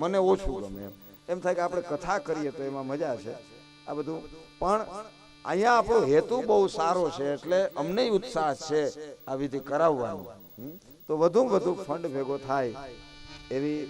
મને ઓછું ગમે એમ. એમ થાય કે આપણે કથા કરીએ તો એમાં મજા છે. આ બધું. પણ અહીંયા આપણો હેતુ બહુ સારો છે એટલે અમને ઉત્સાહ છે આ વિધિ કરાવવાનો. તો વધુ વધુ ફંડ ભેગો થાય એવી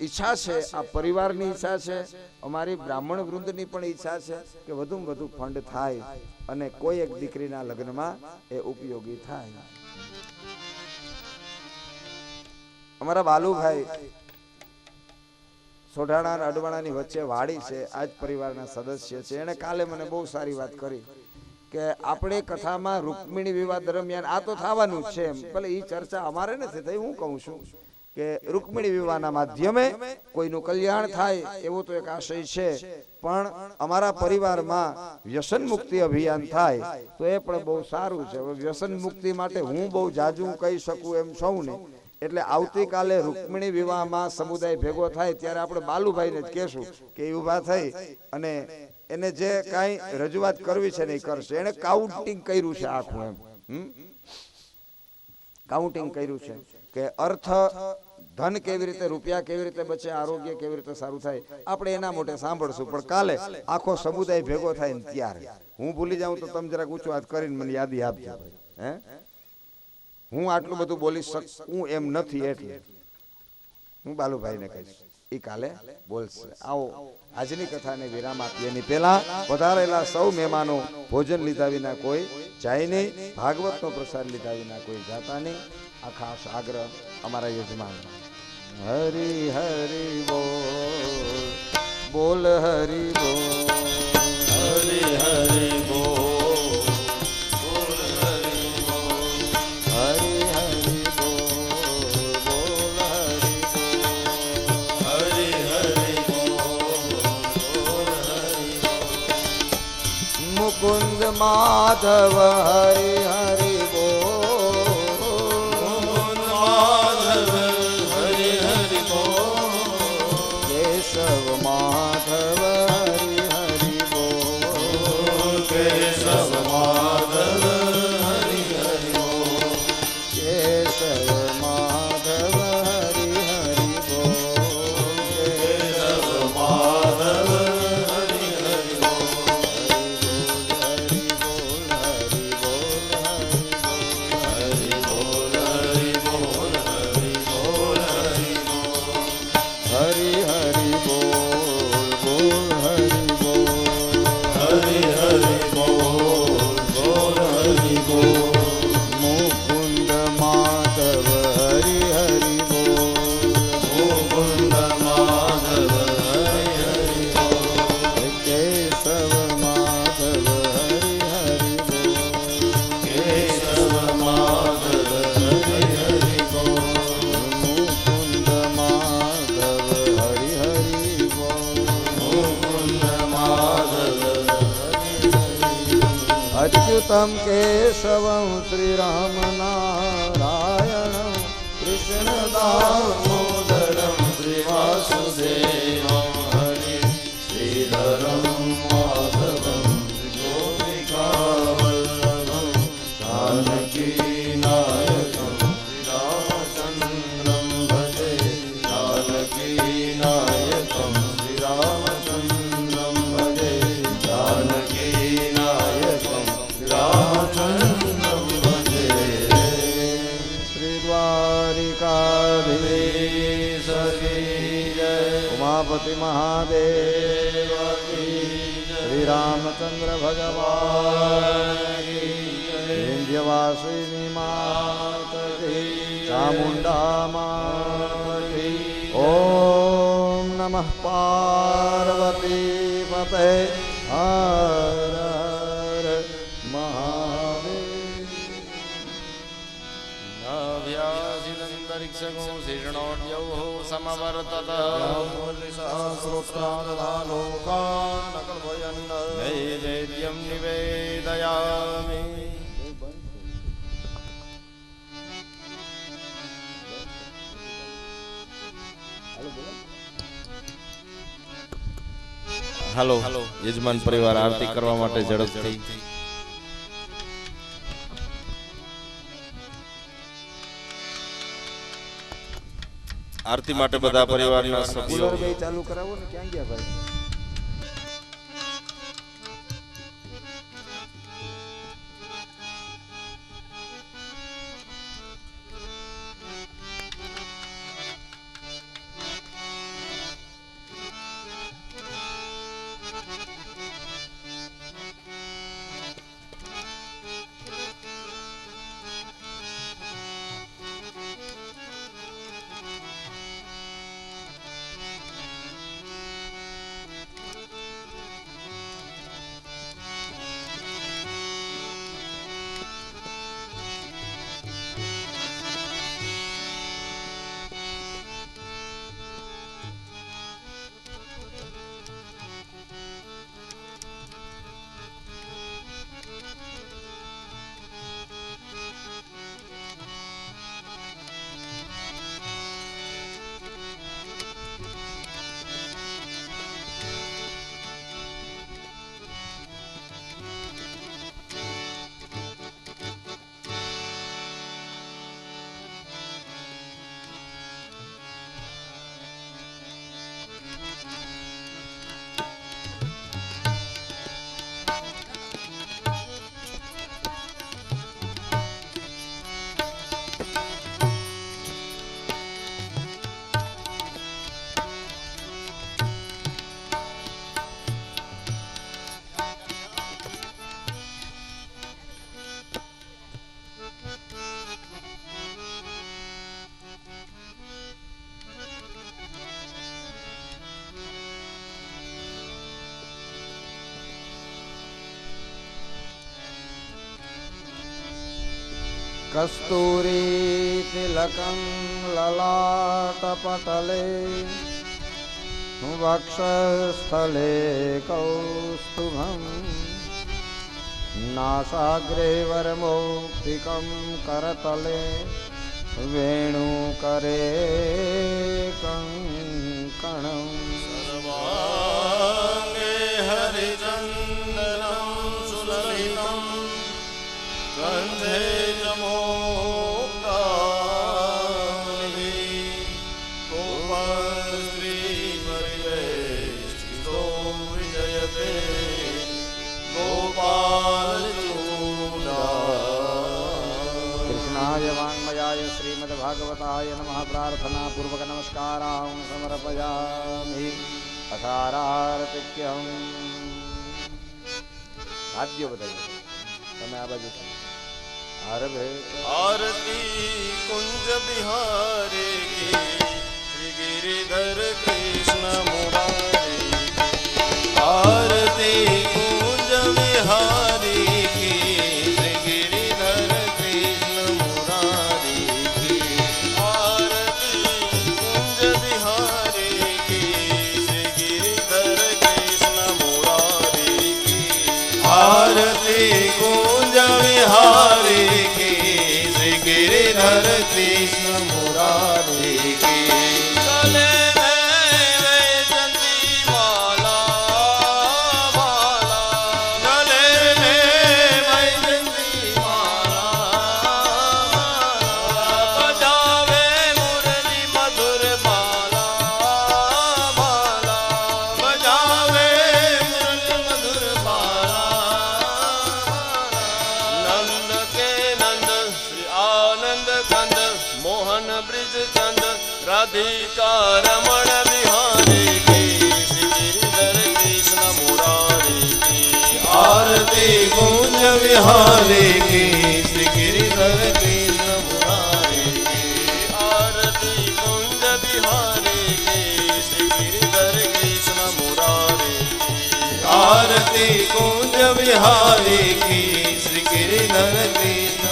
ઈચ્છા છે. આ પરિવારની ઈચ્છા છે. અમારી બ્રાહ્મણ વૃંદની પણ ઈચ્છા છે કે વધુ વધુ ફંડ થાય અને કોઈ એક દીકરીના લગ્નમાં એ ઉપયોગી થાય. અમારા બાલુભાઈ સોઢાણા અને અડવાણાની વચ્ચે વાડી છે આ જ પરિવારના સદસ્ય છે. એણે કાલે મને બહુ સારી વાત કરી કે આપણે કથામાં રૂકમિણી વિવાહ દરમિયાન આ તો થવાનું જ છે ભલે એ ચર્ચા અમારે નથી થઈ, હું કહું છું કે રૂકમિણી વિવાહના માધ્યમે કોઈનું કલ્યાણ થાય એવો તો એક આશય છે. પણ અમારા પરિવારમાં વ્યસન મુક્તિ અભિયાન થાય તો એ પણ બહુ સારું છે. વ્યસન મુક્તિ માટે હું બહુ જાજુ કહી શકું એમ સૌને. એટલે આવતીકાલે રૂકમિણી વિવાહમાં સમુદાય ભેગો થાય ત્યારે આપણે બાલુભાઈને જ કહેશું કે એ ઊભા થઈ અને એને જે કાંઈ રજૂઆત કરવી છે ને એ કરશે. એને કાઉન્ટિંગ કર્યું છે આખું એમ. કાઉન્ટિંગ કર્યું છે કે અર્થ ધન કેવી રીતે રૂપિયા કેવી રીતે બચે આરોગ્ય કેવી રીતે સારું થાય આપણે એના માટે સાંભળશું. પણ કાલે આખો સમુદાય ભેગો થાય ને ત્યારે. હું ભૂલી જાઉં તો તમે જરાક ઊંચું હાથ કરીને મને યાદી આપજો હે? હું આટલું બધું બોલી શકું એમ નથી એટલે હું બાલુભાઈને કહીશ એ કાલે બોલશે. આવો, આજની કથાને વિરામ આપીએ. એની પહેલા પધારેલા સૌ મહેમાનો ભોજન લીધા વિના કોઈ જાય નહીં, ભાગવતનો પ્રસાદ લીધા વિના કોઈ જાતા નહીં. આ ખાસ આગ્રહ અમારા યજમાન હરી હરી બોલ બોલ હરી બોલ. माधव हरे અચ્યુતમ કેશવમ શ્રી રામ નારાયણ ઉમાપતિ મહાદેવ શ્રી રામચંદ્ર ભગવાન વિંધ્યવાસિની માત ચામુંડા માત ઓમ નમઃ પાર્વતી પતે હર નવ્યાધિદંતરિક્ષગો શીર્ણોદ્યૌः સમવર્તત નૈવેદ્યં નિવેદયામિ હાલો યજમાન પરિવાર આરતી કરવા માટે ઝડપથી આરતી માટે બધા પરિવારના સભ્યો. ચાલુ કરાવો ને ક્યાં ગયા ભાઈ? कस्तूरीतिलकं ललाटपटले वक्षस्थले कौस्तुभं नासाग्रे वरमौक्तिकं करतले वेणुकरे कङ्कणं सर्वाङ्गे हरिचन्दनम् श्रीमद्भागवताय नमः प्रार्थनापूर्वक नमस्कारां समर्पयामि અથારાર્તિક્યમ આદ્ય બતાવી તમે આ બાજુ आरभे आरती कुंज बिहारी की गिरिधर कृष्ण मुरारी બ્રિજચંદ રાધિકા રમણ બિહારી કી શ્રીધર કૃષ્ણ મુરારી કી આરતી ગુંજ વિહારી કી શ્રી ગિરિધર કૃષ્ણ મુરારી કી આરતી ગુંજ વિહારી કી શ્રી ગિરિધર કૃષ્ણ મુરારી કી કૃષ્ણ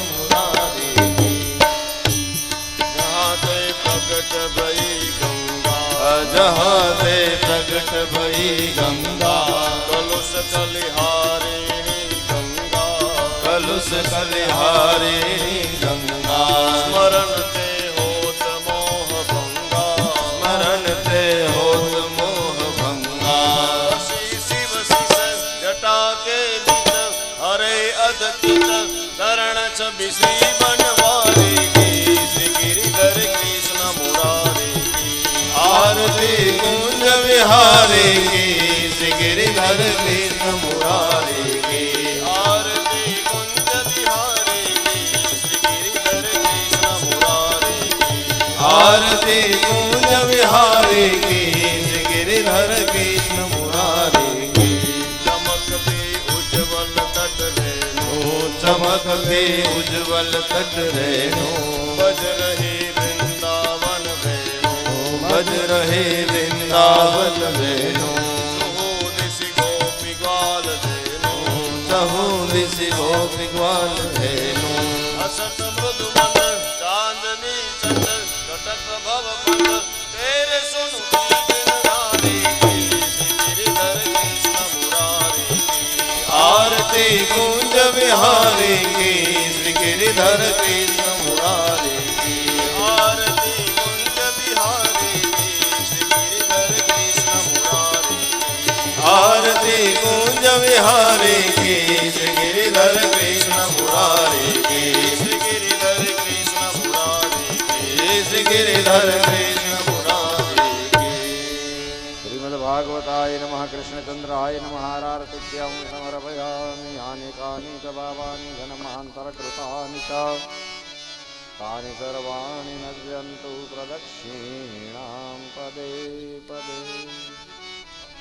હારિણી ગંગા કલુષ કલિહારિણી ગંગા કલુષ કલિહારિણી ગંગા સ્મરણ તે હોત મોહ ભંગા સ્મરણ તે હોત મોહ ભંગા શિવ શિષ જટા કે હરે અદતિત શરણ છબી શ્રી બનવારી કી શ્રી ગિરિધર કૃષ્ણ મુરારી કી આરતી કુંજ વિહારે કી શ્રી ગિરિધર કૃષ્ણ મુરારી કી આરતી કુંજ વિહારે કી શ્રી ગિરિધર કૃષ્ણ મુરારી કી ચમકતે ઉજ્જવલ તટ રેનો ચમકતે ઉજ્જવલ તટ રેનો બજ રહે વૃંદાવન વેણો બજ રહે વૃંદાવન વેણો ચહુ દિશી ગોપી ગ્વાલ વેણો અસત મૃદુ મંદ ચાંદની ચંદ કટક ભવ પંદ તેરે સુન આરતી ગુંજ વિહારી કી શ્રી ગિરિધર કૃષ્ણ વિહારી કી શ્રી ગિરિધર કૃષ્ણ મુરારી કી શ્રી ગિરિધર કૃષ્ણ મુરારી કી શ્રી ગિરિધર કૃષ્ણ મુરારી કી શ્રીમદ ભાગવતાય નમઃ કૃષ્ણચંદ્રાય નમઃ હારાર્તિક્યં સમર્પયામિ યાની કાની ચ ભાવાની ઘનમહાંતરકૃતાની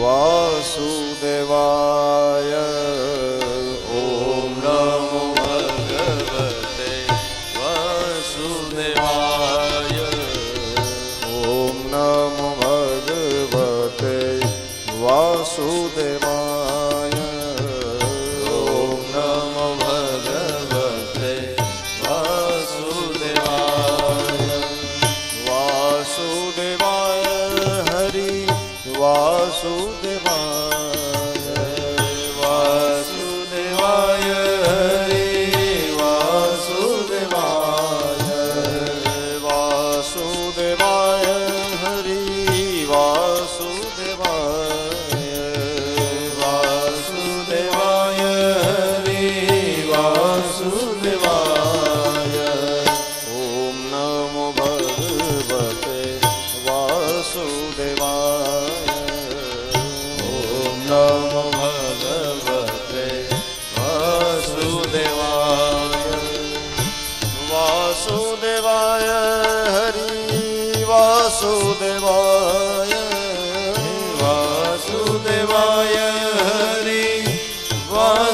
वासुदेवाय